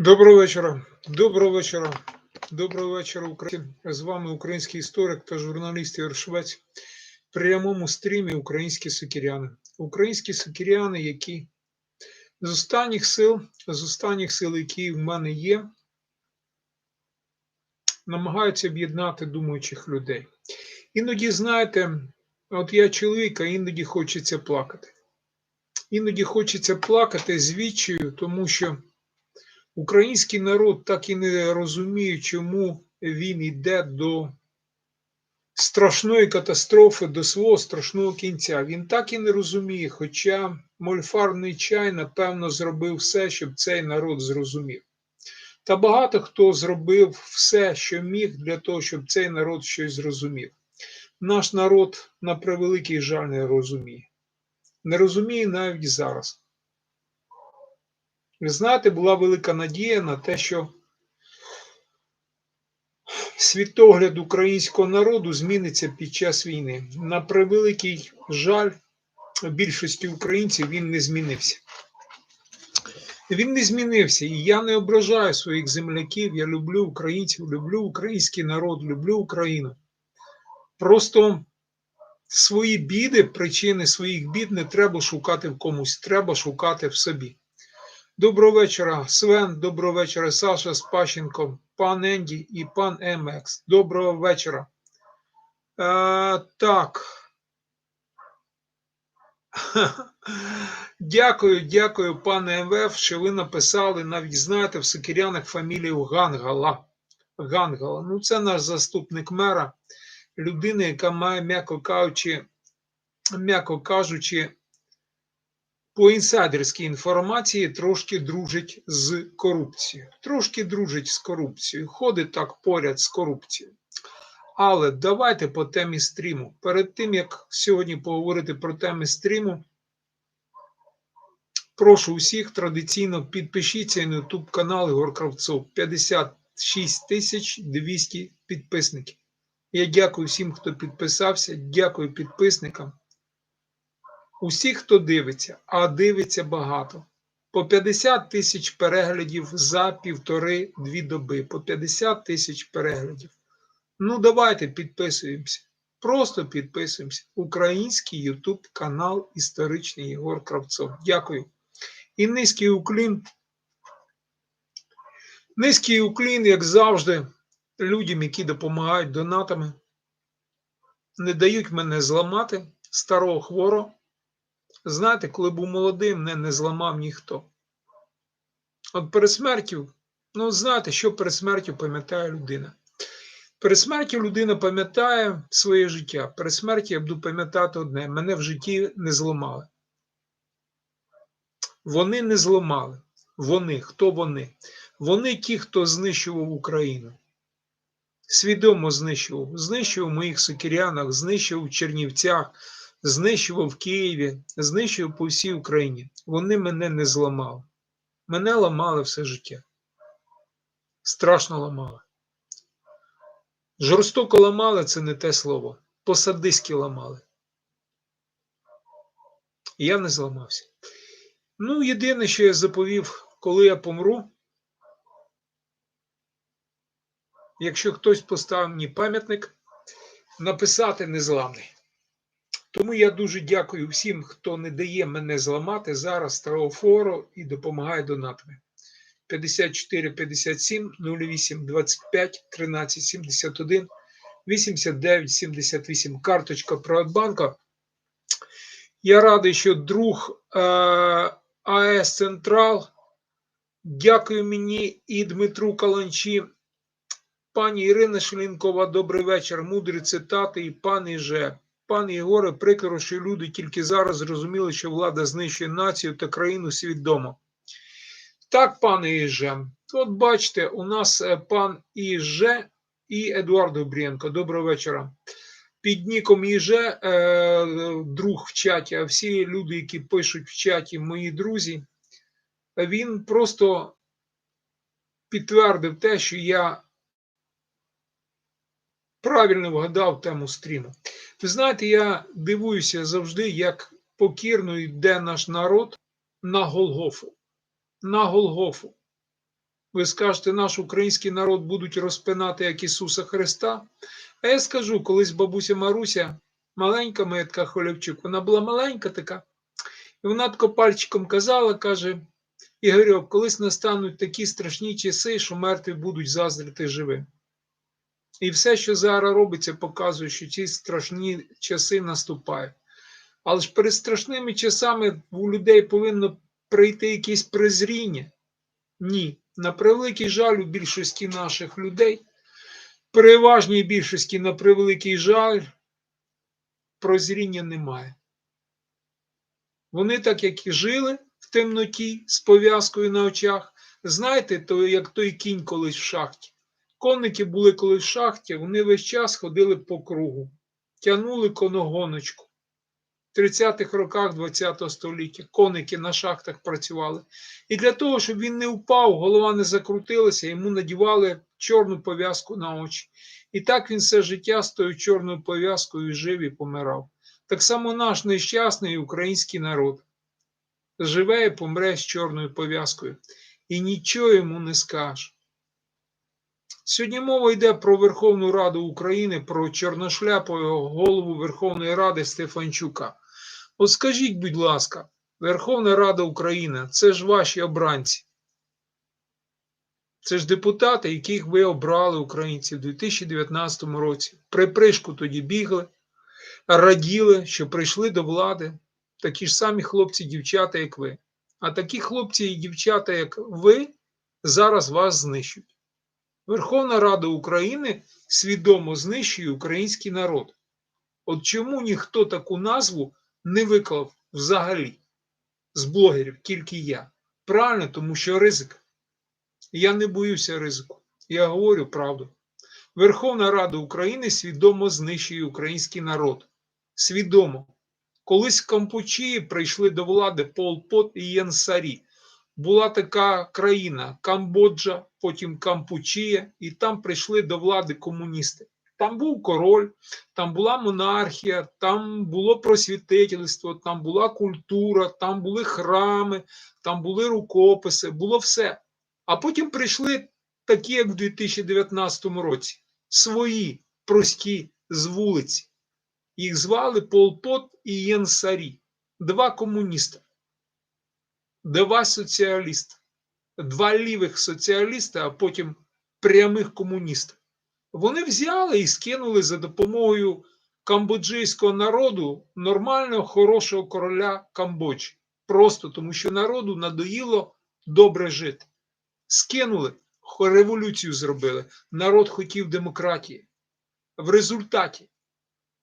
Доброго вечора. Доброго вечора. Доброго вечора, Україна. З вами український історик та журналіст Ігор Швець. В прямому стрімі українські сокіряни. Українські сокіряни, які з останніх сил, з останніх сил, які в мене є, намагаються об'єднати думаючих людей. Іноді, знаєте, от я чоловік, а іноді хочеться плакати. Іноді хочеться плакати з відчаю, тому що. Український народ так і не розуміє, чому він йде до страшної катастрофи, до свого страшного кінця. Він так і не розуміє, хоча мольфарний чай, напевно, зробив все, щоб цей народ зрозумів. Та багато хто зробив все, що міг, для того, щоб цей народ щось зрозумів. Наш народ, на превеликий жаль, не розуміє. Не розуміє навіть зараз. Ви знаєте, була велика надія на те, що світогляд українського народу зміниться під час війни. На превеликий жаль, більшості українців він не змінився. Він не змінився, і я не ображаю своїх земляків. Я люблю українців, люблю український народ, люблю Україну. Просто свої біди, причини своїх бід не треба шукати в комусь, треба шукати в собі. Доброго вечора, Свен, доброго вечора, Саша Спащенко, пан Енді і пан МХ. Доброго вечора. Е, так. Дякую, дякую, пане МВФ, що ви написали, навіть знаєте, в Сокирянах фамілію Гангала. Гангала. Ну, це наш заступник мера, людина, яка має, м'яко кажучи, м'яко кажучи, по інсайдерській інформації трошки дружить з корупцією. Трошки дружить з корупцією, ходить так поряд з корупцією. Але давайте по темі стріму. Перед тим, як сьогодні поговорити про теми стріму, прошу усіх традиційно підпишіться на YouTube канал Ігор Кравцов. 56 тисяч 200 підписників. Я дякую всім, хто підписався. Дякую підписникам. Усі, хто дивиться, а дивиться багато. По 50 тисяч переглядів за півтори-дві доби. По 50 тисяч переглядів. Ну, давайте підписуємося. Просто підписуємося. Український YouTube канал Історичний Єгор Кравцов. Дякую. І низький уклін. Низький уклін, як завжди, людям, які допомагають донатами, не дають мене зламати старого хворого. Знаєте, коли був молодим, мене не зламав ніхто. От перед смертю, ну, знаєте, що перед смертю пам'ятає людина. Перед смертю людина пам'ятає своє життя. Перед смертю я буду пам'ятати одне: мене в житті не зламали. Вони не зламали. Вони, хто вони? Вони ті, хто знищував Україну. Свідомо знищував. Знищував в моїх сокирянах, знищував в Чернівцях знищував в Києві, знищував по всій Україні. Вони мене не зламали. Мене ламали все життя. Страшно ламали. Жорстоко ламали це не те слово. Посадиськи ламали. Я не зламався. Ну, єдине, що я заповів, коли я помру, якщо хтось поставив мені пам'ятник, написати незламний. Тому я дуже дякую всім, хто не дає мене зламати зараз старого і допомагає донатами. 54 57 08 25 13 71 89 78. Карточка Приватбанка. Я радий, що друг е, АЕС Централ. Дякую мені і Дмитру Каланчі. Пані Ірина Шлінкова, добрий вечір. Мудрі цитати і пан Іже. Пане Єгоре, прикро, що люди тільки зараз зрозуміли, що влада знищує націю та країну свідомо. Так, пане Іже, от бачите, у нас е, пан Іже і Едуард Губрієнко. Доброго вечора. Під ніком Іже, е, друг в чаті, а всі люди, які пишуть в чаті, мої друзі, він просто підтвердив те, що я правильно вгадав тему стріму. Ви знаєте, я дивуюся завжди, як покірно йде наш народ на Голгофу. На Голгофу. Ви скажете, наш український народ будуть розпинати як Ісуса Христа. А я скажу, колись бабуся Маруся, маленька моя така вона була маленька така, і вона тако пальчиком казала, каже, Ігорьок, колись настануть такі страшні часи, що мертві будуть заздрити живим. І все, що зараз робиться, показує, що ці страшні часи наступають. Але ж перед страшними часами у людей повинно прийти якесь презріння. Ні, на превеликий жаль, у більшості наших людей, переважній більшості, на превеликий жаль, прозріння немає. Вони так, як і жили в темноті з пов'язкою на очах, знаєте, то як той кінь колись в шахті. Конники були колись в шахті, вони весь час ходили по кругу, тягнули коногоночку. В 30-х роках ХХ століття коники на шахтах працювали. І для того, щоб він не впав, голова не закрутилася, йому надівали чорну пов'язку на очі. І так він все життя з тою чорною пов'язкою жив і помирав. Так само наш нещасний український народ живе і помре з чорною пов'язкою. І нічого йому не скаже. Сьогодні мова йде про Верховну Раду України, про чорношляпого голову Верховної Ради Стефанчука. От скажіть, будь ласка, Верховна Рада України це ж ваші обранці. Це ж депутати, яких ви обрали українці в 2019 році. При пришку тоді бігли, раділи, що прийшли до влади такі ж самі хлопці, дівчата, як ви. А такі хлопці і дівчата, як ви, зараз вас знищують. Верховна Рада України свідомо знищує український народ. От чому ніхто таку назву не виклав взагалі з блогерів, тільки я? Правильно, тому що ризик. Я не боюся ризику. Я говорю правду. Верховна Рада України свідомо знищує український народ. Свідомо. Колись в Кампучії прийшли до влади Пол Пот і Єнсарі була така країна Камбоджа, потім Кампучія, і там прийшли до влади комуністи. Там був король, там була монархія, там було просвітительство, там була культура, там були храми, там були рукописи, було все. А потім прийшли такі, як в 2019 році, свої прості з вулиці. Їх звали Пол Пот і Єнсарі, два комуніста два соціаліста, два лівих соціаліста, а потім прямих комуністів. Вони взяли і скинули за допомогою камбоджийського народу нормального, хорошого короля Камбоджі. Просто тому, що народу надоїло добре жити. Скинули, революцію зробили. Народ хотів демократії. В результаті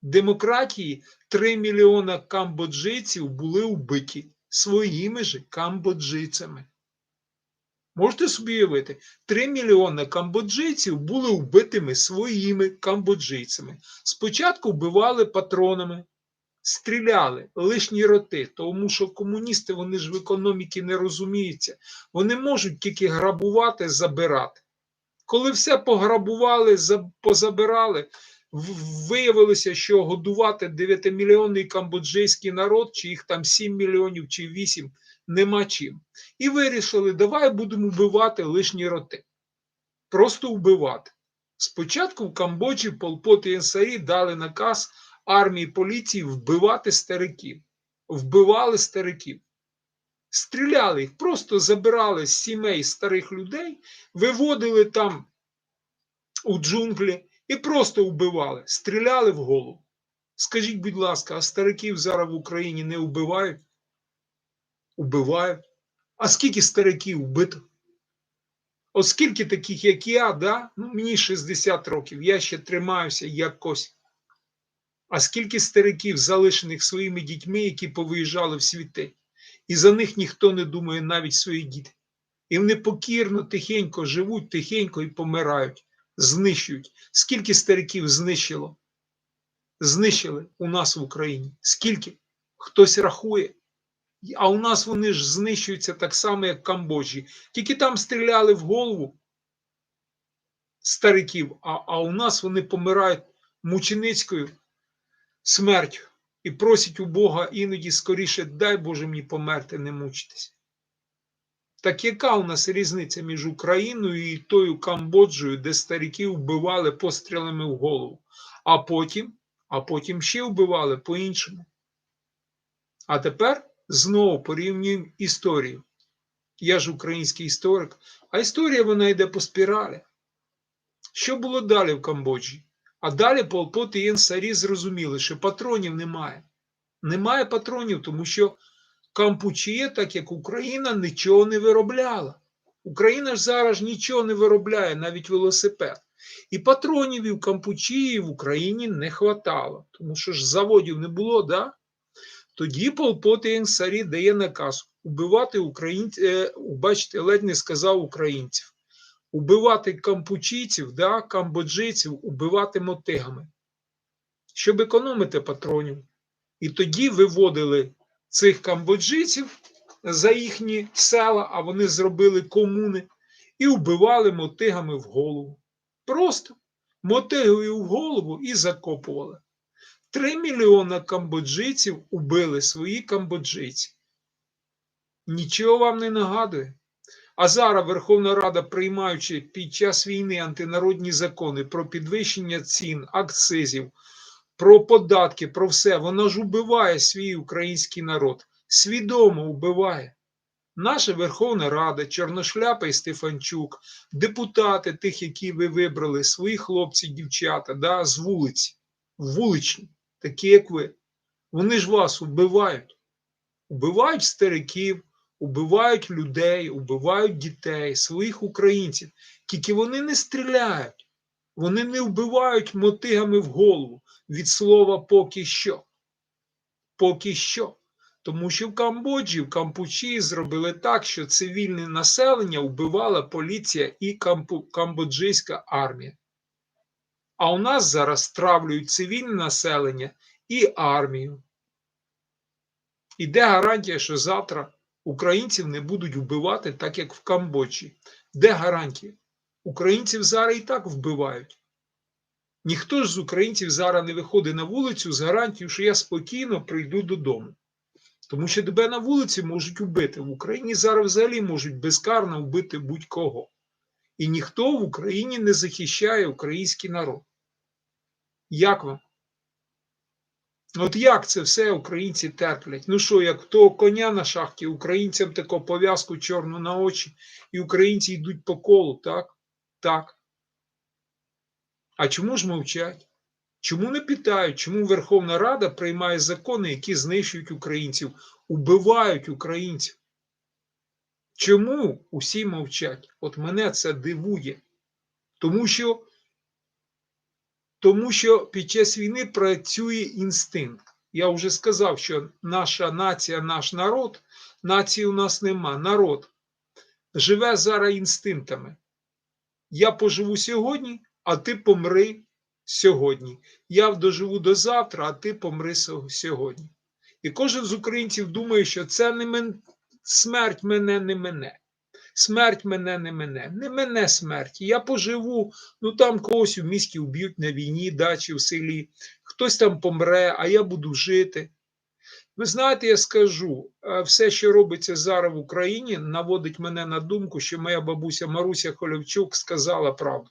демократії 3 мільйона камбоджийців були вбиті своїми ж камбоджийцями. Можете собі уявити, 3 мільйони камбоджийців були вбитими своїми камбоджийцями. Спочатку вбивали патронами, стріляли лишні роти, тому що комуністи вони ж в економіці не розуміються. Вони можуть тільки грабувати, забирати. Коли все пограбували, позабирали, виявилося, що годувати 9-мільйонний камбоджийський народ, чи їх там 7 мільйонів чи 8, нема чим. І вирішили, давай будемо вбивати лишні роти. Просто вбивати. Спочатку в Камбоджі Полпот і Енсарі дали наказ армії поліції вбивати стариків. Вбивали стариків. Стріляли їх, просто забирали з сімей старих людей, виводили там у джунглі і просто вбивали, стріляли в голову. Скажіть, будь ласка, а стариків зараз в Україні не вбивають? Убивають. А скільки стариків вбито? Оскільки таких, як я, да? ну, мені 60 років, я ще тримаюся якось. А скільки стариків, залишених своїми дітьми, які повиїжджали в світи, і за них ніхто не думає, навіть свої діти. І вони покірно, тихенько живуть, тихенько і помирають знищують. Скільки стариків знищило? Знищили у нас в Україні. Скільки? Хтось рахує. А у нас вони ж знищуються так само, як в Камбоджі. Тільки там стріляли в голову стариків, а, а у нас вони помирають мученицькою смертю і просять у Бога іноді скоріше, дай Боже мені померти, не мучитись. Так яка у нас різниця між Україною і тою Камбоджею, де стариків вбивали пострілами в голову, а потім, а потім ще вбивали по-іншому. А тепер знову порівнюємо історію. Я ж український історик, а історія вона йде по спіралі. Що було далі в Камбоджі? А далі Пол Пот і Єнсарі зрозуміли, що патронів немає. Немає патронів, тому що Кампучія, так як Україна, нічого не виробляла. Україна ж зараз нічого не виробляє, навіть велосипед. І патронів і в Кампучії в Україні не хватало, тому що ж заводів не було, да? Тоді Пол Пот і дає наказ убивати українців, е, бачите, ледь не сказав українців, убивати кампучійців, да, камбоджийців, убивати мотигами, щоб економити патронів. І тоді виводили цих камбоджийців за їхні села, а вони зробили комуни, і вбивали мотигами в голову. Просто мотигою в голову і закопували. Три мільйона камбоджийців убили свої камбоджийці. Нічого вам не нагадує. А зараз Верховна Рада, приймаючи під час війни антинародні закони про підвищення цін, акцизів, про податки, про все, вона ж убиває свій український народ, свідомо вбиває. Наша Верховна Рада, Чорношляпа і Стефанчук, депутати тих, які ви вибрали, свої хлопці, дівчата, да, з вулиці, вуличні, такі як ви, вони ж вас вбивають. Убивають стариків, убивають людей, убивають дітей, своїх українців. Тільки вони не стріляють, вони не вбивають мотигами в голову від слова поки що. Поки що. Тому що в Камбоджі, в Кампучі зробили так, що цивільне населення вбивала поліція і кампу, камбоджийська армія. А у нас зараз стравлюють цивільне населення і армію. І де гарантія, що завтра українців не будуть вбивати, так як в Камбоджі? Де гарантія? Українців зараз і так вбивають. Ніхто ж з українців зараз не виходить на вулицю з гарантією, що я спокійно прийду додому. Тому що тебе на вулиці можуть вбити. В Україні зараз взагалі можуть безкарно вбити будь-кого. І ніхто в Україні не захищає український народ. Як вам? От як це все українці терплять? Ну що, як того коня на шахті, українцям таку пов'язку чорну на очі, і українці йдуть по колу, так? Так. А чому ж мовчать? Чому не питають, чому Верховна Рада приймає закони, які знищують українців, убивають українців? Чому усі мовчать? От мене це дивує. Тому що, тому що під час війни працює інстинкт. Я вже сказав, що наша нація, наш народ, нації у нас нема. Народ живе зараз інстинктами. Я поживу сьогодні, а ти помри сьогодні. Я доживу до завтра, а ти помри сьогодні. І кожен з українців думає, що це не мен... смерть мене не мене. Смерть мене не мене, не мене смерть. Я поживу, ну там когось у місті вб'ють на війні, дачі в селі, хтось там помре, а я буду жити. Ви знаєте, я скажу, все, що робиться зараз в Україні, наводить мене на думку, що моя бабуся Маруся Холівчук сказала правду.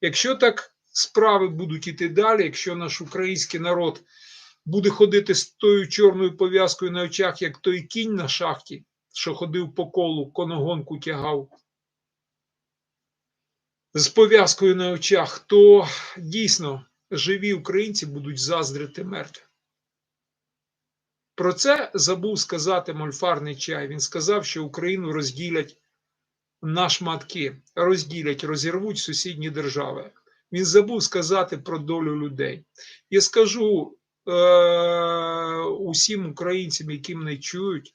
Якщо так справи будуть іти далі, якщо наш український народ буде ходити з тою чорною пов'язкою на очах, як той кінь на шахті, що ходив по колу, коногонку тягав з пов'язкою на очах, то дійсно живі українці будуть заздрити мертві. Про це забув сказати мольфарний чай. Він сказав, що Україну розділять на шматки, розділять, розірвуть сусідні держави. Він забув сказати про долю людей. Я скажу е- усім українцям, які мене чують,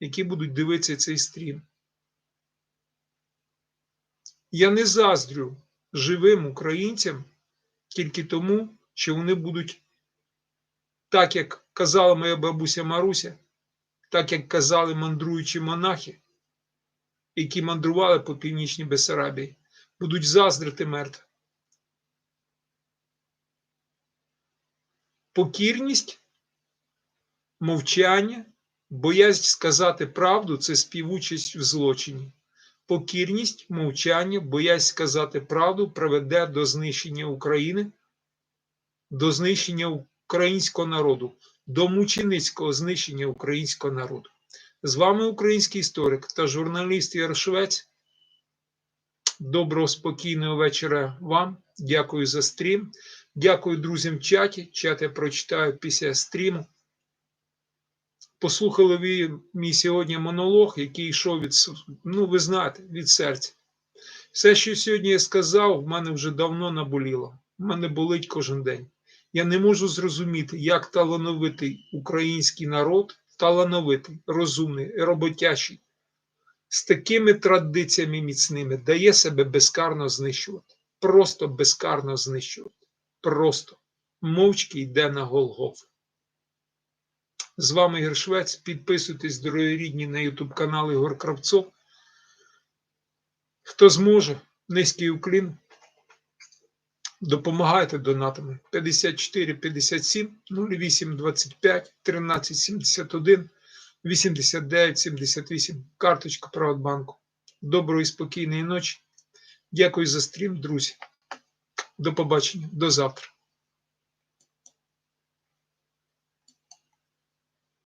які будуть дивитися цей стрім. Я не заздрю живим українцям тільки тому, що вони будуть, так як казала моя бабуся Маруся, так як казали мандруючі монахи, які мандрували по північній Бесарабії будуть заздрити мертвим. Покірність, мовчання Боязнь сказати правду це співучасть в злочині. Покірність, мовчання, боязнь сказати правду приведе до знищення України, до знищення українського народу, до мученицького знищення українського народу. З вами український історик та журналіст Ярошвець. Доброго спокійного вечора вам. Дякую за стрім. Дякую друзям в чаті. Чат я прочитаю після стріму. Послухали ви мій сьогодні монолог, який йшов від, ну, ви знаєте, від серця. Все, що сьогодні я сказав, в мене вже давно наболіло. В мене болить кожен день. Я не можу зрозуміти, як талановитий український народ, талановитий, розумний, роботящий, з такими традиціями міцними дає себе безкарно знищувати. Просто безкарно знищувати. Просто мовчки йде на Голгоф. З вами Ігор Швець. Підписуйтесь, дорогі рідні, на YouTube канал Ігор Кравцов. Хто зможе, низький уклін. Допомагайте донатами 54 57 08 25 13 71 89 78. Карточка Приватбанку. Доброї спокійної ночі. Дякую за стрім, друзі. До побачення, до завтра.